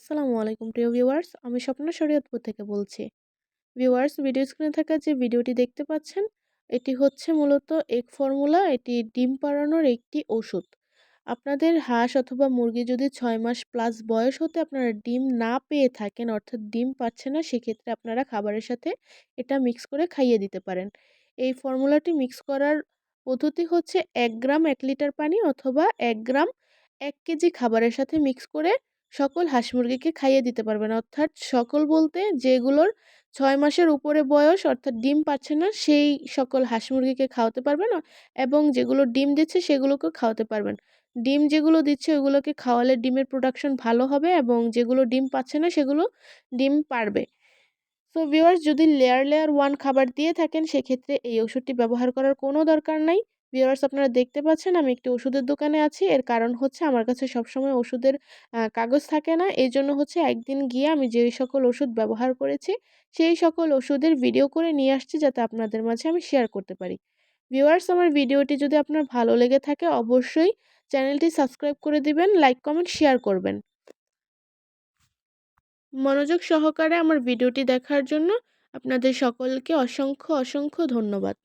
আসসালামু আলাইকুম, প্রিয় ভিউয়ার্স আমি স্বপ্না শরীয়তপুর থেকে বলছি। ভিউয়ার্স ভিডিও স্ক্রিনে থাকা যে ভিডিওটি দেখতে পাচ্ছেন, এটি হচ্ছে মূলত এক ফর্মুলা এটি ডিম পাড়ানোর একটি ওষুধ। আপনাদের হাঁস অথবা মুরগি যদি ছয় মাস প্লাস বয়স হতে আপনারা ডিম না পেয়ে থাকেন, অর্থাৎ ডিম পাচ্ছে না, সেক্ষেত্রে আপনারা খাবারের সাথে এটা মিক্স করে খাইয়ে দিতে পারেন। এই ফর্মুলাটি মিক্স করার পদ্ধতি হচ্ছে এক গ্রাম এক লিটার পানি অথবা এক গ্রাম এক কেজি খাবারের সাথে মিক্স করে সকল হাঁস মুরগিকে খাইয়ে দিতে পারবেন অর্থাৎ সকল বলতে যেগুলোর ছয় মাসের উপরে বয়স, অর্থাৎ ডিম পাচ্ছে না, সেই সকল হাঁস মুরগিকে খাওয়াতে পারবেন এবং যেগুলো ডিম দিচ্ছে সেগুলোকেও খাওয়াতে পারবেন ডিম যেগুলো দিচ্ছে ওগুলোকে খাওয়ালে ডিমের প্রোডাকশন ভালো হবে এবং যেগুলো ডিম পাচ্ছে না সেগুলো ডিম পারবে। সো ভিওয়ার্স যদি লেয়ার লেয়ার ওয়ান খাবার দিয়ে থাকেন, সেক্ষেত্রে এই ওষুধটি ব্যবহার করার কোনো দরকার নাই। ভিওয়ার্স আপনারা দেখতে পাচ্ছেন, আমি একটি ওষুধের দোকানে আছি। এর কারণ হচ্ছে আমার কাছে সবসময় ওষুধের কাগজ থাকে না। এই জন্য হচ্ছে একদিন গিয়ে আমি যেই সকল ওষুধ ব্যবহার করেছি, সেই সকল ওষুধের ভিডিও করে নিয়ে আসছি যাতে আপনাদের মাঝে আমি শেয়ার করতে পারি। ভিওয়ার্স আমার ভিডিওটি যদি আপনার ভালো লেগে থাকে, অবশ্যই চ্যানেলটি সাবস্ক্রাইব করে দিবেন লাইক কমেন্ট শেয়ার করবেন। মনোযোগ সহকারে আমার ভিডিওটি দেখার জন্য আপনাদের সকলকে অসংখ্য অসংখ্য ধন্যবাদ।